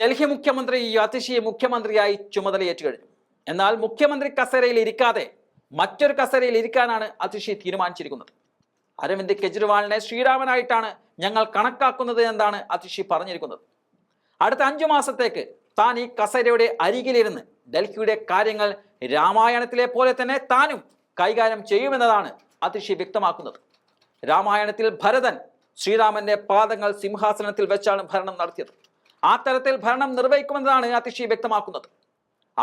ഡൽഹി മുഖ്യമന്ത്രി അതിഷി മുഖ്യമന്ത്രിയായി ചുമതലയേറ്റു കഴിഞ്ഞു എന്നാൽ മുഖ്യമന്ത്രി കസേരയിൽ ഇരിക്കാതെ മറ്റൊരു കസേരയിൽ ഇരിക്കാനാണ് അതിഷി തീരുമാനിച്ചിരിക്കുന്നത്. അരവിന്ദ് കെജ്രിവാളിനെ ശ്രീരാമനായിട്ടാണ് ഞങ്ങൾ കണക്കാക്കുന്നത് എന്നാണ് അതിഷി പറഞ്ഞിരിക്കുന്നത്. അടുത്ത അഞ്ചു മാസത്തേക്ക് താൻ ഈ കസേരയുടെ അരികിലിരുന്ന് ഡൽഹിയുടെ കാര്യങ്ങൾ രാമായണത്തിലെ പോലെ തന്നെ താനും കൈകാര്യം ചെയ്യുമെന്നതാണ് അതിഷി വ്യക്തമാക്കുന്നത്. രാമായണത്തിൽ ഭരതൻ ശ്രീരാമന്റെ പാദങ്ങൾ സിംഹാസനത്തിൽ വെച്ചാണ് ഭരണം നടത്തിയത്. ആ തരത്തിൽ ഭരണം നിർവഹിക്കുമെന്നതാണ് അതിഷി വ്യക്തമാക്കുന്നത്.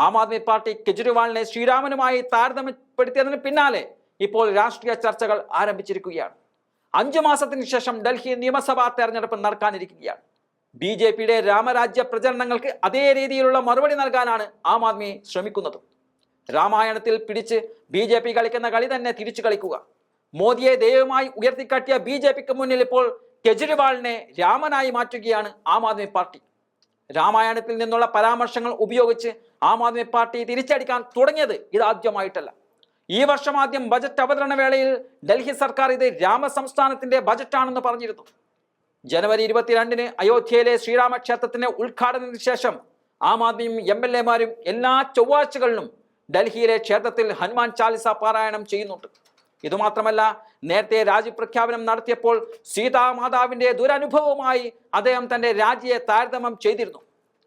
ആം ആദ്മി പാർട്ടി കെജ്രിവാളിനെ ശ്രീരാമനുമായി താരതമ്യപ്പെടുത്തിയതിന് പിന്നാലെ ഇപ്പോൾ രാഷ്ട്രീയ ചർച്ചകൾ ആരംഭിച്ചിരിക്കുകയാണ്. അഞ്ചു മാസത്തിന് ശേഷം ഡൽഹി നിയമസഭാ തെരഞ്ഞെടുപ്പ് നടക്കാനിരിക്കുകയാണ്. ബി ജെ പിയുടെ രാമരാജ്യ പ്രചരണങ്ങൾക്ക് അതേ രീതിയിലുള്ള മറുപടി നൽകാനാണ് ആം ആദ്മി ശ്രമിക്കുന്നത്. രാമായണത്തിൽ പിടിച്ച് ബി ജെ പി കളിക്കുന്ന കളി തന്നെ തിരിച്ചു കളിക്കുക. മോദിയെ ദൈവമായി ഉയർത്തിക്കാട്ടിയ ബി ജെ പിക്ക് മുന്നിൽ ഇപ്പോൾ കെജ്രിവാളിനെ രാമനായി മാറ്റുകയാണ് ആം ആദ്മി പാർട്ടി. രാമായണത്തിൽ നിന്നുള്ള പരാമർശങ്ങൾ ഉപയോഗിച്ച് ആം ആദ്മി പാർട്ടി തിരിച്ചടിക്കാൻ തുടങ്ങിയത് ഇതാദ്യമായിട്ടല്ല ഈ വർഷം ആദ്യം ബജറ്റ് അവതരണ വേളയിൽ ഡൽഹി സർക്കാർ ഇത് രാമസംസ്ഥാനത്തിന്റെ ബജറ്റാണെന്ന് പറഞ്ഞിരുന്നു. ജനുവരി ഇരുപത്തിരണ്ടിന് അയോധ്യയിലെ ശ്രീരാമക്ഷേത്രത്തിന്റെ ഉദ്ഘാടനത്തിന് ശേഷം ആം ആദ്മിയും എം എൽ എമാരും എല്ലാ ചൊവ്വാഴ്ചകളിലും ഡൽഹിയിലെ ക്ഷേത്രത്തിൽ ഹനുമാൻ ചാലിസ പാരായണം ചെയ്യുന്നുണ്ട്. ഇതുമാത്രമല്ല നേരത്തെ രാജ്യപ്രഖ്യാപനം നടത്തിയപ്പോൾ സീതാമാതാവിന്റെ ദുരനുഭവവുമായി അദ്ദേഹം തന്റെ രാജ്യയെ താരതമ്യം ചെയ്തിരുന്നു.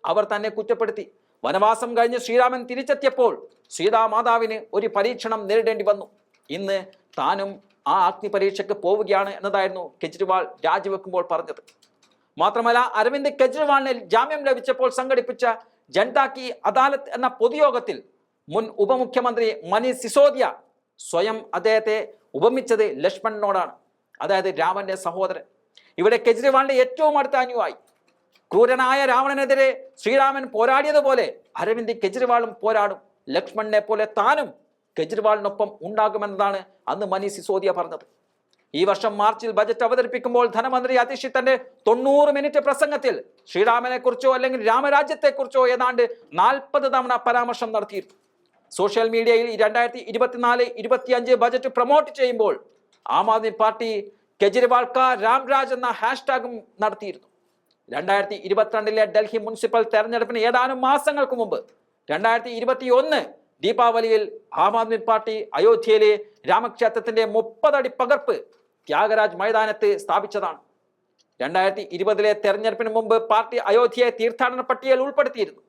അവർ തന്നെ കുറ്റപ്പെടുത്തി. വനവാസം കഴിഞ്ഞ് ശ്രീരാമൻ തിരിച്ചെത്തിയപ്പോൾ സീതാമാതാവിന് ഒരു പരീക്ഷണം നേരിടേണ്ടി വന്നു. ഇന്ന് താനും ആ അഗ്നി പരീക്ഷയ്ക്ക് പോവുകയാണ് എന്നതായിരുന്നു കെജ്രിവാൾ രാജിവെക്കുമ്പോൾ പറഞ്ഞത്. മാത്രമല്ല അരവിന്ദ് കെജ്രിവാളിന് ജാമ്യം ലഭിച്ചപ്പോൾ സംഘടിപ്പിച്ച ജനതാ കി അദാലത്ത് എന്ന പൊതുയോഗത്തിൽ മുൻ ഉപമുഖ്യമന്ത്രി മനീഷ് സിസോദിയ സ്വയം അദ്ദേഹത്തെ ഉപമിച്ചത് ലക്ഷ്മണനോടാണ്. അതായത് രാമന്റെ സഹോദരൻ. ഇവിടെ കെജ്രിവാളിന്റെ ഏറ്റവും അടുത്ത അനുവായി ക്രൂരനായ രാവണനെതിരെ ശ്രീരാമൻ പോരാടിയതുപോലെ അരവിന്ദ് കെജ്രിവാളും പോരാടും. ലക്ഷ്മണനെ പോലെ താനും കെജ്രിവാളിനൊപ്പം ഉണ്ടാകുമെന്നതാണ് അന്ന് മനി സിസോദിയ പറഞ്ഞത്. ഈ വർഷം മാർച്ചിൽ ബജറ്റ് അവതരിപ്പിക്കുമ്പോൾ ധനമന്ത്രി അതിഷി തന്റെ തൊണ്ണൂറ് മിനിറ്റ് പ്രസംഗത്തിൽ ശ്രീരാമനെ കുറിച്ചോ അല്ലെങ്കിൽ രാമരാജ്യത്തെക്കുറിച്ചോ ഏതാണ്ട് നാൽപ്പത് തവണ പരാമർശം നടത്തിയിരുന്നു. സോഷ്യൽ മീഡിയയിൽ രണ്ടായിരത്തി ഇരുപത്തിനാല് ഇരുപത്തിയഞ്ച് ബജറ്റ് പ്രൊമോട്ട് ചെയ്യുമ്പോൾ ആം ആദ്മി പാർട്ടി കെജ്രിവാൾക്ക രാംരാജ് എന്ന ഹാഷ്ടാഗും നടത്തിയിരുന്നു. രണ്ടായിരത്തി ഇരുപത്തിരണ്ടിലെ ഡൽഹി മുനിസിപ്പൽ തെരഞ്ഞെടുപ്പിന് ഏതാനും മാസങ്ങൾക്ക് മുമ്പ് രണ്ടായിരത്തി ഇരുപത്തി ഒന്ന് ദീപാവലിയിൽ ആം ആദ്മി പാർട്ടി അയോധ്യയിലെ രാമക്ഷേത്രത്തിന്റെ മുപ്പതടി പകർപ്പ് ത്യാഗരാജ് മൈതാനത്ത് സ്ഥാപിച്ചതാണ്. രണ്ടായിരത്തി ഇരുപതിലെ തെരഞ്ഞെടുപ്പിന് മുമ്പ് പാർട്ടി അയോധ്യയെ തീർത്ഥാടന പട്ടികയിൽ ഉൾപ്പെടുത്തിയിരുന്നു.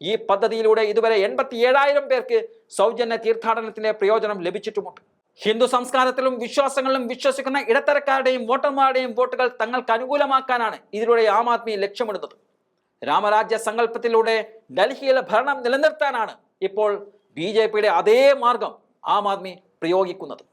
ഈ പദ്ധതിയിലൂടെ ഇതുവരെ എൺപത്തി ഏഴായിരം പേർക്ക് സൗജന്യ തീർത്ഥാടനത്തിന്റെ പ്രയോജനം ലഭിച്ചിട്ടുമുണ്ട്. ഹിന്ദു സംസ്കാരത്തിലും വിശ്വാസങ്ങളിലും വിശ്വസിക്കുന്ന ഇടത്തരക്കാരുടെയും വോട്ടർമാരുടെയും വോട്ടുകൾ തങ്ങൾക്ക് അനുകൂലമാക്കാനാണ് ഇതിലൂടെ ആം ആദ്മി ലക്ഷ്യമിടുന്നത്. രാമരാജ്യ സങ്കല്പത്തിലൂടെ ഡൽഹിയിലെ ഭരണം നിലനിർത്താനാണ് ഇപ്പോൾ ബി അതേ മാർഗം ആം ആദ്മി പ്രയോഗിക്കുന്നത്.